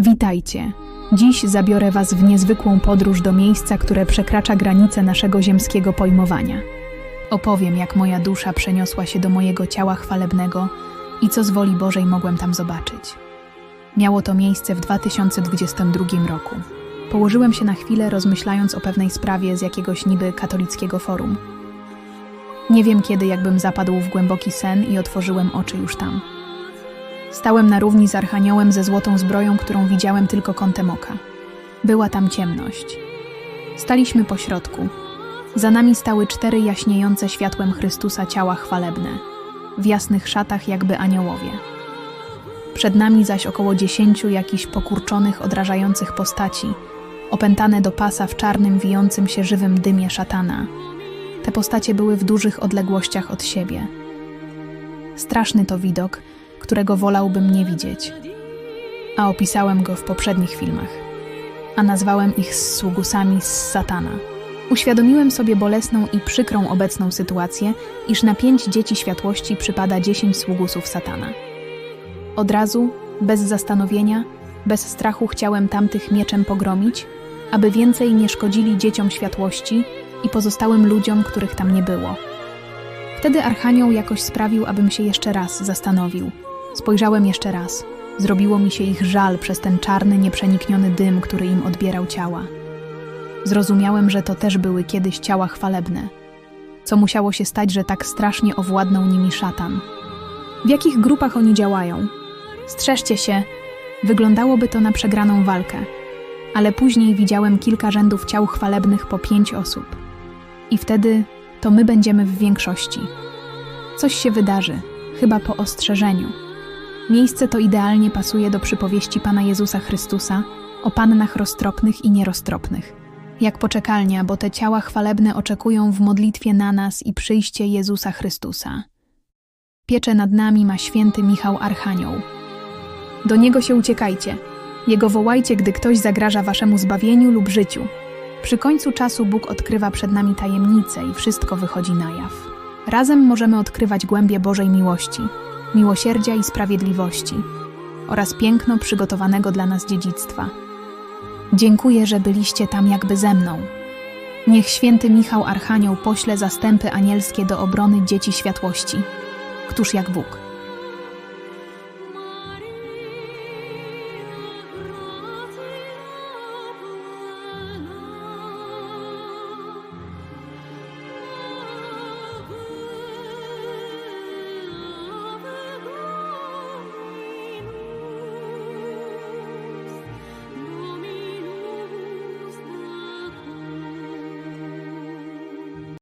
Witajcie. Dziś zabiorę Was w niezwykłą podróż do miejsca, które przekracza granice naszego ziemskiego pojmowania. Opowiem, jak moja dusza przeniosła się do mojego ciała chwalebnego i co z woli Bożej mogłem tam zobaczyć. Miało to miejsce w 2022 roku. Położyłem się na chwilę, rozmyślając o pewnej sprawie z jakiegoś niby katolickiego forum. Nie wiem kiedy, jakbym zapadł w głęboki sen i otworzyłem oczy już tam. Stałem na równi z Archaniołem ze złotą zbroją, którą widziałem tylko kątem oka. Była tam ciemność. Staliśmy po środku. Za nami stały cztery jaśniejące światłem Chrystusa ciała chwalebne, w jasnych szatach jakby aniołowie. Przed nami zaś około dziesięciu jakichś pokurczonych, odrażających postaci, opętane do pasa w czarnym, wijącym się żywym dymie szatana. Te postacie były w dużych odległościach od siebie. Straszny to widok, którego wolałbym nie widzieć. A opisałem go w poprzednich filmach. A nazwałem ich sługusami z satana. Uświadomiłem sobie bolesną i przykrą obecną sytuację, iż na pięć dzieci światłości przypada dziesięć sługusów satana. Od razu, bez zastanowienia, bez strachu chciałem tamtych mieczem pogromić, aby więcej nie szkodzili dzieciom światłości i pozostałym ludziom, których tam nie było. Wtedy Archanioł jakoś sprawił, abym się jeszcze raz zastanowił. Spojrzałem jeszcze raz. Zrobiło mi się ich żal przez ten czarny, nieprzenikniony dym, który im odbierał ciała. Zrozumiałem, że to też były kiedyś ciała chwalebne. Co musiało się stać, że tak strasznie owładnął nimi szatan? W jakich grupach oni działają? Strzeżcie się, wyglądałoby to na przegraną walkę. Ale później widziałem kilka rzędów ciał chwalebnych po pięć osób. I wtedy to my będziemy w większości. Coś się wydarzy, chyba po ostrzeżeniu. Miejsce to idealnie pasuje do przypowieści Pana Jezusa Chrystusa o pannach roztropnych i nieroztropnych. Jak poczekalnia, bo te ciała chwalebne oczekują w modlitwie na nas i przyjście Jezusa Chrystusa. Pieczę nad nami ma święty Michał Archanioł. Do niego się uciekajcie. Jego wołajcie, gdy ktoś zagraża waszemu zbawieniu lub życiu. Przy końcu czasu Bóg odkrywa przed nami tajemnice i wszystko wychodzi na jaw. Razem możemy odkrywać głębie Bożej miłości, miłosierdzia i sprawiedliwości oraz piękno przygotowanego dla nas dziedzictwa. Dziękuję, że byliście tam jakby ze mną. Niech święty Michał Archanioł pośle zastępy anielskie do obrony dzieci światłości. Któż jak Bóg.